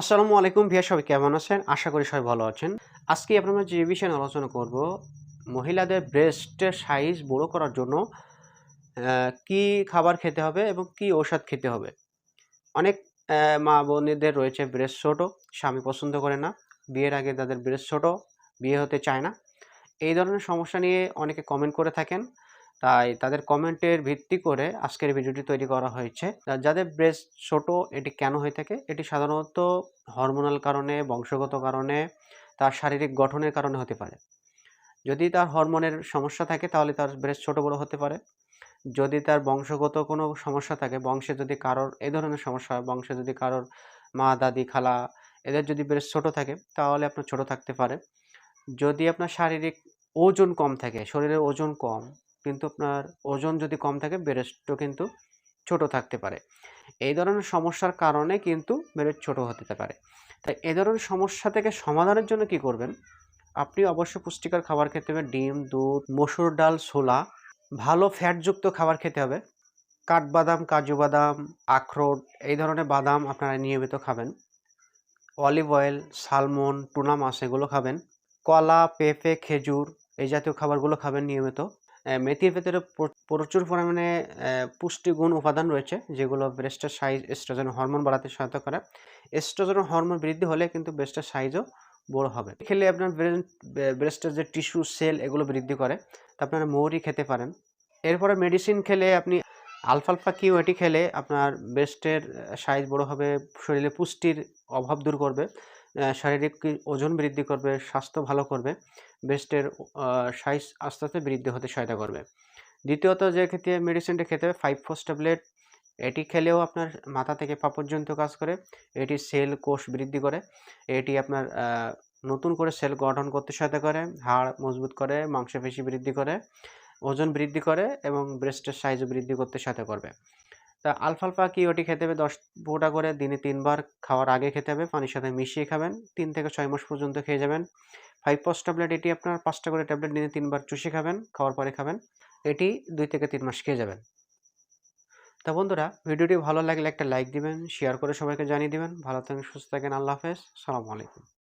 আসসালামু আলাইকুম ভিয়া, সবাই কেমন আছেন? আশা করি সবাই ভালো আছেন। আজকে আমরা যে বিষয়ে আলোচনা করব, মহিলাদের ব্রেস্টের সাইজ বড় করার জন্য কি খাবার খেতে হবে এবং কি ঔষধ খেতে হবে। অনেক মা বোনেদের রয়েছে ব্রেস্ট ছোট, স্বামী পছন্দ করে না। বিয়ের আগে তাদের ব্রেস্ট ছোট, বিয়ে হতে চায় না। এই ধরনের সমস্যা নিয়ে অনেকে কমেন্ট করে থাকেন। তাই তাদের কমেন্টের ভিত্তি করে আজকের ভিডিওটি তৈরি করা হয়েছে। যাদের ব্রেস্ট ছোট, এটি কেন হয়ে থাকে? এটি সাধারণত হরমোনাল কারণে, বংশগত কারণে, তার শারীরিক গঠনের কারণে হতে পারে। যদি তার হরমোনের সমস্যা থাকে, তাহলে তার ব্রেস্ট ছোট বড় হতে পারে। যদি তার বংশগত কোনো সমস্যা থাকে, বংশে যদি কারোর এ ধরনের সমস্যা হয়, বংশে যদি কারোর মা, দাদি, খালা এদের যদি ব্রেস্ট ছোট থাকে, তাহলে আপনার ছোট থাকতে পারে। যদি আপনার শারীরিক ওজন কম থাকে, শরীরের ওজন কম কিন্তু আপনার ওজন যদি কম থাকে, ব্রেস্টও কিন্তু ছোট থাকতে পারে। এই ধরনের সমস্যার কারণে কিন্তু ব্রেস্ট ছোট হতে পারে। তাই এই ধরনের সমস্যা থেকে সমাধানের জন্য কি করবেন? আপনি অবশ্যই পুষ্টিকর খাবার খেতে হবে। ডিম, দুধ, মসুর ডাল, ছোলা, ভালো ফ্যাটযুক্ত খাবার খেতে হবে। কাঠবাদাম, কাজু বাদাম, আখরোট, এই ধরনের বাদাম আপনারা নিয়মিত খাবেন। অলিভ অয়েল, সালমন, টুনা মাছ, এগুলো খাবেন। কলা, পেঁপে, খেজুর এই জাতীয় খাবারগুলো খাবেন নিয়মিত। মেথির ভেতরে প্রচুর পরিমাণে পুষ্টিগুণ উপাদান রয়েছে, যেগুলো ব্রেস্টের সাইজ এস্ট্রোজেন হরমোন বাড়াতে সহায়তা করে। এস্ট্রোজেন হরমোন বৃদ্ধি হলে কিন্তু ব্রেস্টের সাইজও বড় হবে। খেলে আপনার ব্রেস্টের যে টিস্যু সেল এগুলো বৃদ্ধি করে, তা আপনারা মৌরি খেতে পারেন। এরপরে মেডিসিন খেলে আপনি আলফালফা কিউ এটি খেলে আপনার ব্রেস্টের সাইজ বড় হবে, শরীরে পুষ্টির অভাব দূর করবে। শারীরিক ওজন বৃদ্ধি করবে, স্বাস্থ্য ভালো করবে ব্রেস্টের সাইজ আস্তে আস্তে বৃদ্ধি হতে সহায়তা করবে। দ্বিতীয়ত যে ক্ষেত্রে মেডিসিনটা খেতে হবে ফাইভ ফোর্স ট্যাবলেট এটি খেলেও আপনার মাথা থেকে পা পর্যন্ত কাজ করে, এটি সেল কোষ বৃদ্ধি করে, এটি আপনার নতুন করে সেল গঠন করতে সহায়তা করে, হাড় মজবুত করে, মাংসপেশি বৃদ্ধি করে, ওজন বৃদ্ধি করে এবং ব্রেস্টের সাইজও বৃদ্ধি করতে সহায়তা করবে। তা আলফালফা কি ওটি খেতে হবে? দশ ফোঁটা করে দিনে তিনবার খাওয়ার আগে খেতে হবে, পানির সাথে মিশিয়ে খাবেন, তিন থেকে ছয় মাস পর্যন্ত খেয়ে যাবেন। ফাইভ পস ট্যাবলেট এটি আপনার পাঁচটা করে ট্যাবলেট দিনে তিনবার চুষে খাবেন, খাওয়ার পরে খাবেন, এটি দুই থেকে তিন মাস খেয়ে যাবেন। তা বন্ধুরা, ভিডিওটি ভালো লাগলে একটা লাইক দিবেন শেয়ার করে সবাইকে জানিয়ে দিবেন। ভালো থাকেন, সুস্থ থাকেন, আল্লাহ হাফেজ সালামু আলাইকুম।